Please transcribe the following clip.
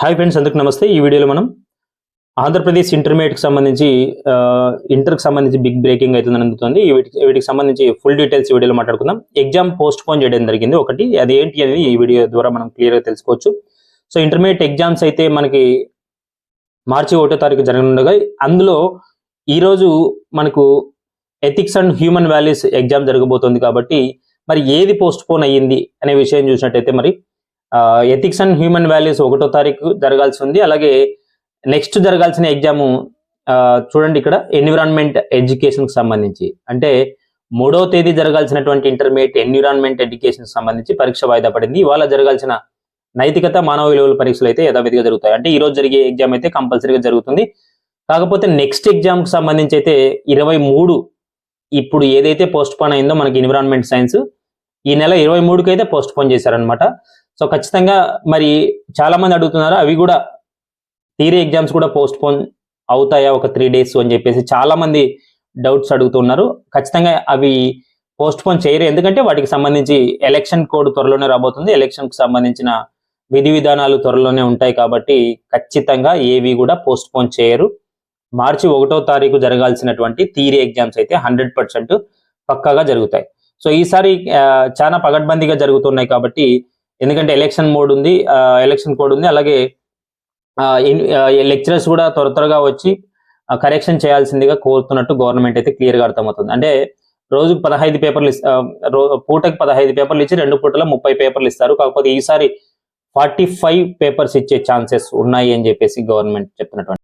Hi friends అందరికి నమస్తే. ఈ వీడియోలో మనం ఆంధ్రప్రదేశ్ ఇంటర్మీడియట్కి సంబంధించి ఇంటర్కి సంబంధించి బిగ్ బ్రేకింగ్ అయితే అందుతుంది వీటికి వీటికి సంబంధించి ఫుల్ డీటెయిల్స్ ఈ వీడియోలో మాట్లాడుకుందాం. ఎగ్జామ్ పోస్ట్ పోన్ చేయడం జరిగింది. ఒకటి అది ఏంటి అనేది ఈ వీడియో ద్వారా మనం క్లియర్గా తెలుసుకోవచ్చు. సో ఇంటర్మీడియట్ ఎగ్జామ్స్ అయితే మనకి మార్చి ఒకటో తారీఖు జరగనుండగా అందులో ఈరోజు మనకు ethics and human values exam జరగబోతోంది కాబట్టి మరి ఏది పోస్ట్ పోన్ అయ్యింది అనే విషయం చూసినట్టయితే మరి ఎథిక్స్ అండ్ హ్యూమన్ వాల్యూస్ ఒకటో తారీఖు జరగాల్సి ఉంది. అలాగే నెక్స్ట్ జరగాల్సిన ఎగ్జాము చూడండి ఇక్కడ ఎన్విరాన్మెంట్ ఎడ్యుకేషన్కి సంబంధించి. అంటే మూడవ తేదీ జరగాల్సినటువంటి ఇంటర్మీడియట్ ఎన్విరాన్మెంట్ ఎడ్యుకేషన్ సంబంధించి పరీక్ష వాయిదా పడింది. ఇవాళ జరగాల్సిన నైతికత మానవ విలువల పరీక్షలు అయితే యథావిధిగా జరుగుతాయి. అంటే ఈ రోజు జరిగే ఎగ్జామ్ అయితే కంపల్సరీగా జరుగుతుంది. కాకపోతే నెక్స్ట్ ఎగ్జామ్కి సంబంధించి అయితే ఇరవై మూడు ఇప్పుడు ఏదైతే పోస్ట్ పోన్ అయిందో మనకి ఎన్విరాన్మెంట్ సైన్స్ ఈ నెల ఇరవై మూడుకి అయితే పోస్ట్ పోన్ చేశారనమాట సో ఖచ్చితంగా మరి చాలా మంది అడుగుతున్నారు అవి కూడా థియరీ ఎగ్జామ్స్ కూడా పోస్ట్ పోన్ అవుతాయా ఒక త్రీ డేస్ అని చెప్పేసి చాలా మంది డౌట్స్ అడుగుతున్నారు. ఖచ్చితంగా అవి పోస్ట్ పోన్ చేయరు ఎందుకంటే వాటికి సంబంధించి ఎలక్షన్ కోడ్ త్వరలోనే రాబోతుంది. ఎలక్షన్కి సంబంధించిన విధి విధానాలు త్వరలోనే ఉంటాయి కాబట్టి ఖచ్చితంగా ఏవి కూడా పోస్ట్ పోన్ చేయరు. మార్చి ఒకటో తారీఖు జరగాల్సినటువంటి థియరీ ఎగ్జామ్స్ అయితే హండ్రెడ్ పర్సెంట్ పక్కాగా జరుగుతాయి. సో ఈసారి చాలా పగడ్బందీగా జరుగుతున్నాయి కాబట్టి ఎందుకంటే ఎలక్షన్ మోడ్ ఉంది ఎలక్షన్ కోడ్ ఉంది. అలాగే లెక్చరర్స్ కూడా త్వర త్వరగా వచ్చి కరెక్షన్ చేయాల్సిందిగా కోరుతున్నట్టు గవర్నమెంట్ అయితే క్లియర్గా అర్థమవుతుంది. అంటే రోజుకు పదహైదు పేపర్లు ఇస్- పూటకి పదహైదు పేపర్లు ఇచ్చి రెండు పూటలో ముప్పై పేపర్లు ఇస్తారు. కాకపోతే ఈసారి ఫార్టీ ఫైవ్ పేపర్స్ ఇచ్చే ఛాన్సెస్ ఉన్నాయి అని చెప్పేసి గవర్నమెంట్ చెప్తున్నటువంటి